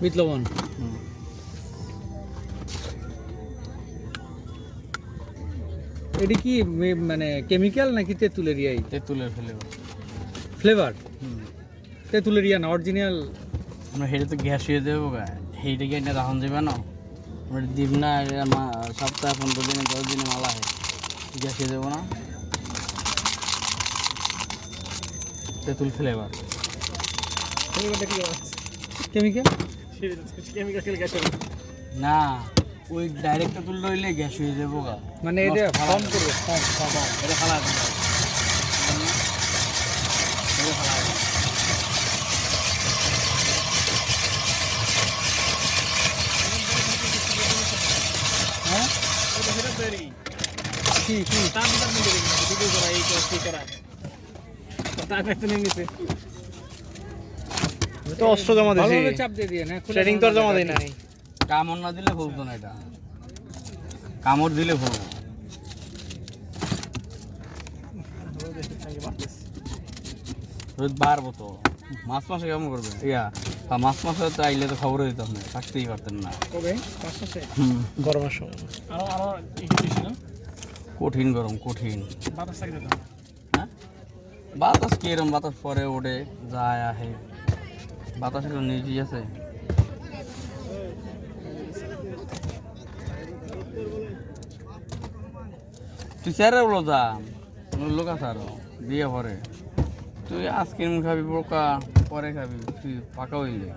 Bit লবণ এটি কি মানে কেমিক্যাল নাকি তেঁতুলের ইয়াই তেঁতুলের ফেলে ফ্লেভার হুম। তেঁতুলের ইয়া না অরিজিনাল আমরা হেঁটে তো গ্যাস হয়ে দেবো হেঁটে গিয়ে এটা রাখুন যাবে না। আমরা দিব না সপ্তাহে পনেরো দিনে দশ দিনে মালা হয়। গ্যাস হয়ে দেবো না। তেঁতুল ফ্লেভার কেমিক্যাল না ওই ডাইরেক্ট তেঁতুল রইলে গ্যাস হয়ে যাব গা। মানে এটা ফর্ম করবে ফর্ম ফর্ম এটা ফালা দিবে। এটা ফালা দিবে। হ্যাঁ? কি কি? তো অস্ত্র জমা ভালোভাবে চাপ দিয়ে দিয়ে না ট্রেনিং তো জমা দিই নাই। কামড় না দিলে না এটা। কামড় দিলে রোদ বাড়বো তো। মাছ মাসে কেমন করবে ইয়া মাছ মাসে তো আইলে তো খবর দিতাম না থাকতেই পারতেন না। কবে? মাসে? গরমের সময়। আরও আরও কঠিন গরম কঠিন। বাতাস থাকতে তো? হ্যাঁ? বাতাস কিরম বাতাস পরে ওঠে যায় আহে। বাতাস একটু নিজেই আছে। তুই স্যারের বলো যা লোক আছে আরও, বিয়ে পরে। তুই আইসক্রিম খাবি পোকা পরে খাবি, তুই ফাঁকা হইলে।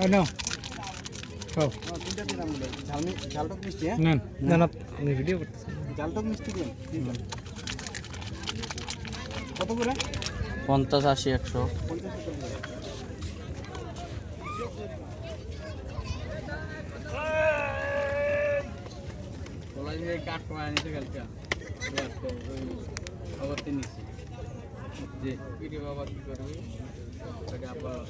আই নো খাও। ঝালটক মিষ্টি হ্যাঁ নেন না না আমি ভিডিও করতেছি। ঝালটক মিষ্টি দিন কত করে পঞ্চাশ আশি। একশো কাঠ কমায় আনিছে কালকে। খবর নিচ্ছি যে বাবা কি করবি আবার